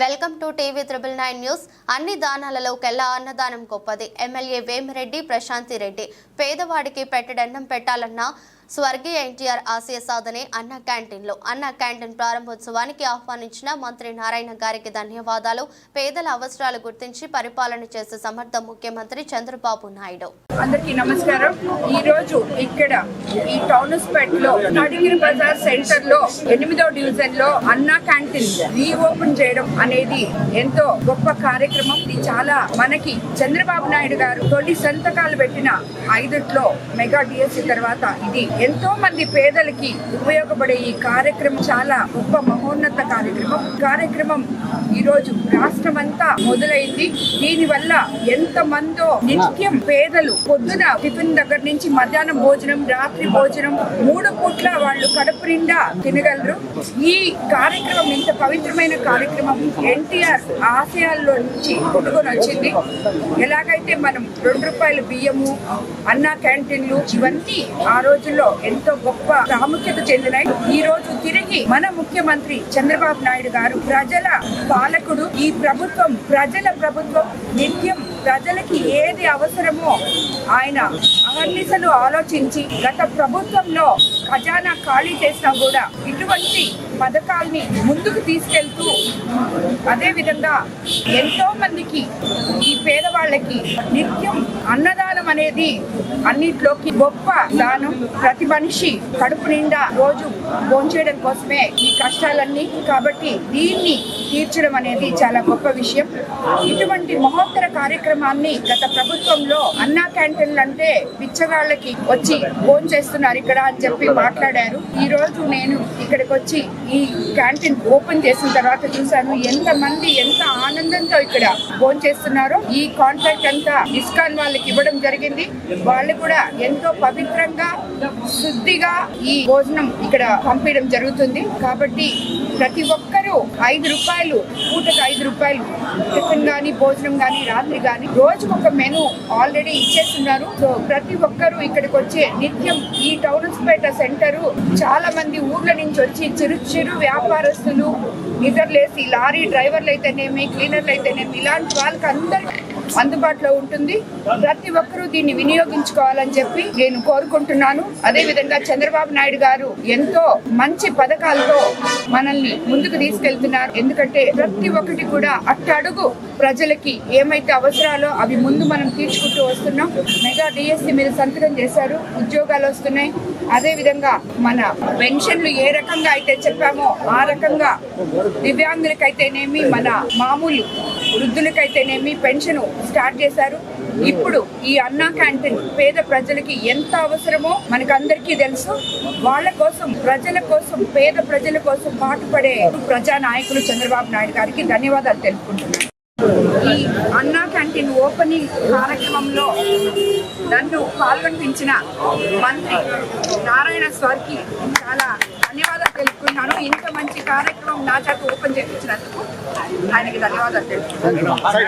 Welcome to TV triple nine news. అన్ని దానాలలో కెల్లా అన్నదానం గొప్పది. ఎమ్మెల్యే వేమిరెడ్డి ప్రశాంతి రెడ్డి. పేదవాడికి పెట్టడన్నం పెట్టాలన్నా స్వర్గీయ ఎన్టీఆర్ ఆశయ సాధనే అన్న క్యాంటీన్లో. అన్న క్యాంటీన్ ప్రారంభోత్సవానికి ఆహ్వానించిన మంత్రి నారాయణ గారికి ధన్యవాదాలు. పేదల అవసరాలు గుర్తించి పరిపాలన చేసే సమర్థ ముఖ్యమంత్రి చంద్రబాబు నాయుడు. అందరికీ నమస్కారం. ఈ రోజు ఇక్కడ ఈ టౌన్స్పేట్లో నడిగిరి బజార్ సెంటర్లో ఎనిమిదో డివిజన్లో అన్నా క్యాంటీన్ రీఓపెన్ చేయడం అనేది ఎంతో గొప్ప కార్యక్రమం. ఇది చాలా మనకి చంద్రబాబు నాయుడు గారు తొలి సంతకాలు పెట్టిన ఐదుట్లో మెగా డిఎస్సి తర్వాత ఇది ఎంతో మంది పేదలకి ఉపయోగపడే ఈ కార్యక్రమం చాలా గొప్ప మహోన్నత కార్యక్రమం. కార్యక్రమం ఈ రోజు రాష్ట్రమంతా మొదలైంది. దీని వల్ల ఎంత మందో నిత్యం పేదలు పొద్దున టిఫిన్ దగ్గర నుంచి మధ్యాహ్నం భోజనం రాత్రి భోజనం మూడు పూట్ల వాళ్ళు కడుపు నిండా తినగలరు. ఈ కార్యక్రమం ఇంత పవిత్రమైన కార్యక్రమం ఎన్టీఆర్ ఆశయాల్లో నుంచి కొట్టుకొని వచ్చింది. ఎలాగైతే మనం రెండు రూపాయల బియ్యము అన్నా క్యాంటీన్లు ఇవన్నీ ఆ రోజుల్లో ఎంతో గొప్ప ప్రాముఖ్యత చెందినాయి ఈ రోజు తిరిగి మన ముఖ్యమంత్రి చంద్రబాబు నాయుడు గారు ప్రజల పాలకుడు ఈ ప్రభుత్వం ప్రజల ప్రభుత్వం నిత్యం ప్రజలకి ఏది అవసరమో ఆయన అహర్నిశలు ఆలోచించి గత ప్రభుత్వంలో ఖజానా ఖాళీ చేసినా కూడా ఇటువంటి పథకాల్ని ముందుకు తీసుకెళ్తూ అదే విధంగా ఎంతో మందికి పేదవాళ్ళకి నిత్యం అన్నదానం అనేది అన్నిట్లోకి గొప్ప దానం. ప్రతి మనిషి కడుపు నిండా రోజు భోంచేయడం కోసమే ఈ కష్టాలన్నీ. కాబట్టి దీన్ని తీర్చడం అనేది చాలా గొప్ప విషయం. ఇటువంటి మహోత్తర కార్యక్రమాన్ని గత ప్రభుత్వంలో అన్నా క్యాంటీన్లు అంటే బిచ్చగాళ్ళకి వచ్చి ఫోన్ చేస్తున్నారు ఇక్కడ అని చెప్పి మాట్లాడారు. ఈ రోజు నేను ఇక్కడికి వచ్చి ఈ క్యాంటీన్ ఓపెన్ చేసిన తర్వాత చూశాను ఎంత మంది ఎంత ఆనందంతో ఇక్కడ ఫోన్ చేస్తున్నారో. ఈ కాంట్రాక్ట్ అంతా ఇస్కాన్ వాళ్ళకి ఇవ్వడం జరిగింది. వాళ్ళు కూడా ఎంతో పవిత్రంగా శుద్ధిగా ఈ భోజనం ఇక్కడ పంపించడం జరుగుతుంది. కాబట్టి ప్రతి ఒక్కరూ ఐదు రూపాయలు పూటకు ఐదు రూపాయలు. టిఫిన్ కానీ భోజనం కానీ రాత్రి కానీ రోజుకు ఒక మెను ఆల్రెడీ ఇచ్చేస్తున్నారు. సో ప్రతి ఒక్కరూ ఇక్కడికి వచ్చే నిత్యం ఈ టౌన్స్పేట సెంటర్ చాలా మంది ఊర్ల నుంచి వచ్చి చిరు చిరు వ్యాపారస్తులు నిద్రలేసి లారీ డ్రైవర్లు అయితేనేమి క్లీనర్లు అయితేనేమి ఇలాంటి వాళ్ళకి అందరికీ అందుబాటులో ఉంటుంది. ప్రతి ఒక్కరూ దీన్ని వినియోగించుకోవాలని చెప్పి నేను కోరుకుంటున్నాను. అదే విధంగా చంద్రబాబు నాయుడు గారు ఎంతో మంచి పథకాలతో మనల్ని ముందుకు తీసుకెళ్తున్నారు. ఎందుకంటే ప్రతి ఒక్కటి కూడా అట్టడుగు ప్రజలకి ఏమైతే అవసరాలో అవి ముందు మనం తీర్చుకుంటూ వస్తున్నాం. మెగా డిఎస్సి మీద సంతకం చేశారు. ఉద్యోగాలు వస్తున్నాయి. అదే విధంగా మన పెన్షన్లు ఏ రకంగా అయితే చెప్పామో ఆ రకంగా దివ్యాంగులకైతేనేమి మన మామూలు వృద్ధులకైతేనేమి పెన్షన్ స్టార్ట్ చేశారు. ఇప్పుడు ఈ అన్నా క్యాంటీన్ పేద ప్రజలకి ఎంత అవసరమో మనకందరికీ తెలుసు. వాళ్ళ కోసం ప్రజల కోసం పేద ప్రజల కోసం పాటుపడే ప్రజా నాయకులు చంద్రబాబు నాయుడు గారికి ధన్యవాదాలు తెలుపుకుంటున్నాను. ఈ అన్నా క్యాంటీన్ ఓపెనింగ్ కార్యక్రమంలో నన్ను పాల్గొనిపించిన మంత్రి నారాయణ స్వార్కి చాలా ధన్యవాదాలు తెలుపుకున్నాను ఇంత మంచి కార్యక్రమం నా చేత ఓపెన్ చేయించినందుకు ఆయనకి ధన్యవాదాలు తెలుపుకున్నాను